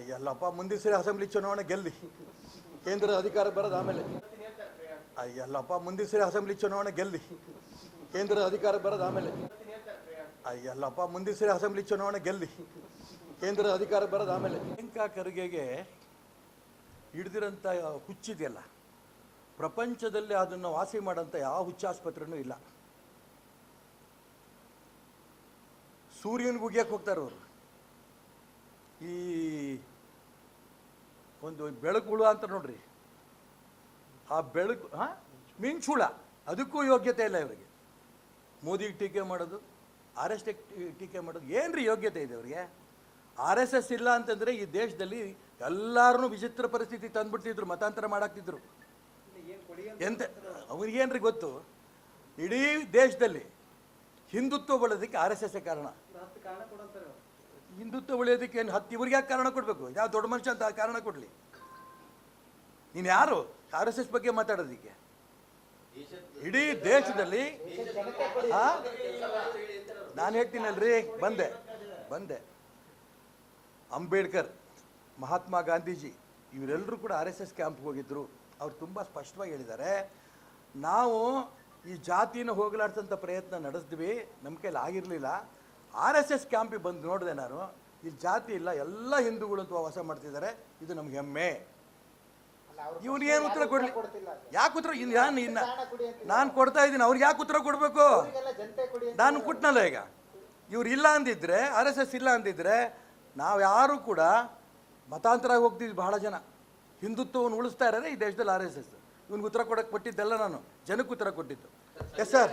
ಅಯ್ಯಲ್ಲಪ್ಪ, ಮುಂದಿನ ಸರಿ ಅಸೆಂಬ್ಲಿ ಚುನಾವಣೆ ಗೆಲ್ಲಿ. ಕೇಂದ್ರ ಅಧಿಕಾರ ಬರೋದು ಆಮೇಲೆ. ಅಯ್ಯಲ್ಲಪ್ಪ, ಮುಂದಿನ ಸರಿ ಅಸೆಂಬ್ಲಿ ಚುನಾವಣೆ ಗೆಲ್ಲಿ. ಕೇಂದ್ರ ಅಧಿಕಾರ ಬರೋದು ಆಮೇಲೆ. ಅಯ್ಯಲ್ಲಪ್ಪ, ಮುಂದಿನ ಸರಿ ಅಸೆಂಬ್ಲಿ ಚುನಾವಣೆ ಗೆಲ್ಲಿ. ಕೇಂದ್ರ ಅಧಿಕಾರ ಬರೋದು ಆಮೇಲೆ. ಪ್ರಿಯಾಂಕಾ ಖರ್ಗೆಗೆ ಹಿಡ್ದಿರೋಂಥ ಹುಚ್ಚಿದೆಯಲ್ಲ. ಪ್ರಪಂಚದಲ್ಲಿ ಅದನ್ನು ವಾಸಿ ಮಾಡೋಂಥ ಯಾವ ಹುಚ್ಚಾಸ್ಪತ್ರೆನೂ ಇಲ್ಲ. ಸೂರ್ಯನಿಗೆ ಉಗಿಯಕ್ಕೆ ಹೋಗ್ತಾರೆ ಅವರು ಈ ಒಂದು ಬೆಳಕುಳು ಅಂತ ನೋಡ್ರಿ. ಆ ಬೆಳಕು, ಹಾಂ? ಮಿಂಚುಳ. ಅದಕ್ಕೂ ಯೋಗ್ಯತೆ ಇಲ್ಲ ಇವರಿಗೆ. ಮೋದಿಗೆ ಟೀಕೆ ಮಾಡೋದು, ಆರ್ ಎಸ್ ಟೀಕೆ ಮಾಡೋದು ಏನ್ರಿ ಯೋಗ್ಯತೆ ಇದೆ ಅವರಿಗೆ? ಆರ್ ಎಸ್ ಎಸ್ ಇಲ್ಲ ಅಂತಂದರೆ ಈ ದೇಶದಲ್ಲಿ ಎಲ್ಲರೂ ವಿಚಿತ್ರ ಪರಿಸ್ಥಿತಿ ತಂದ್ಬಿಡ್ತಿದ್ರು ಮತಾಂತರ ಮಾಡಾಕ್ತಿದ್ರು. ಎಂತ, ಅವ್ರಿಗೇನ್ರಿ ಗೊತ್ತು? ಇಡೀ ದೇಶದಲ್ಲಿ ಹಿಂದುತ್ವ ಬಳದಕ್ಕೆ ಆರ್ ಎಸ್ ಎಸ್ ಕಾರಣ. ಹಿಂದುತ್ವ ಉಳಿಯೋದಕ್ಕೆ ಏನು ಹತ್ತು ಇವ್ರಿಗೆ ಯಾಕೆ ಕಾರಣ ಕೊಡಬೇಕು? ಯಾವ ದೊಡ್ಡ ಮನುಷ್ಯ ಅಂತ ಕಾರಣ ಕೊಡಲಿ. ನೀನು ಯಾರು? ಆರ್ ಎಸ್ ಎಸ್ ಬಗ್ಗೆ ಮಾತಾಡೋದಕ್ಕೆ? ಇಡೀ ದೇಶದಲ್ಲಿ ನಾನು ಹೇಳ್ತೀನಲ್ರಿ, ಬಂದೆ ಬಂದೆ. ಅಂಬೇಡ್ಕರ್, ಮಹಾತ್ಮ ಗಾಂಧೀಜಿ ಇವರೆಲ್ಲರೂ ಕೂಡ ಆರ್ ಎಸ್ ಎಸ್ ಕ್ಯಾಂಪ್ಗೆ ಹೋಗಿದ್ರು. ಅವ್ರು ತುಂಬ ಸ್ಪಷ್ಟವಾಗಿ ಹೇಳಿದ್ದಾರೆ, ನಾವು ಈ ಜಾತಿನ ಹೋಗಲಾಡ್ಸಂಥ ಪ್ರಯತ್ನ ನಡೆಸಿದ್ವಿ ನಮ್ಮ ಕೈಲಿ ಆಗಿರಲಿಲ್ಲ. ಆರ್ ಎಸ್ ಎಸ್ ಕ್ಯಾಂಪಿಗೆ ಬಂದು ನೋಡಿದೆ ನಾನು ಇಲ್ಲಿ ಜಾತಿ ಇಲ್ಲ ಎಲ್ಲ ಹಿಂದೂಗಳು ಅಂತ ವಾಸ ಮಾಡ್ತಿದ್ದಾರೆ ಇದು ನಮ್ಗೆ ಹೆಮ್ಮೆ. ಇವ್ರು ಏನು ಉತ್ತರ ಕೊಡ್ಲಿ? ಯಾಕೆ ಉತ್ತರ? ಇನ್ನು ನಾನು ಇನ್ನ ನಾನು ಕೊಡ್ತಾ ಇದ್ದೀನಿ ಅವ್ರಿಗೆ ಯಾಕೆ ಉತ್ತರ ಕೊಡಬೇಕು? ನಾನು ಕೊಟ್ಟನಲ್ಲ ಈಗ. ಇವ್ರು ಇಲ್ಲ ಅಂದಿದ್ರೆ ಆರ್ ಎಸ್ ಎಸ್ ಇಲ್ಲ ಅಂದಿದ್ರೆ ನಾವು ಯಾರು ಕೂಡ ಮತಾಂತರ ಆಗಿ ಹೋಗ್ತಿದ್ವಿ ಬಹಳ ಜನ. ಹಿಂದುತ್ವವನ್ನು ಉಳಿಸ್ತಾ ಇದ್ದಾರೆ ಈ ದೇಶದಲ್ಲಿ ಆರ್ ಎಸ್ ಎಸ್. ಇವ್ನಿಗೆ ಉತ್ತರ ಕೊಡಕ್ಕೆ ಕೊಟ್ಟಿದ್ದೆಲ್ಲ ನಾನು ಜನಕ್ಕೆ ಉತ್ತರ ಕೊಟ್ಟಿದ್ದು. Yes sir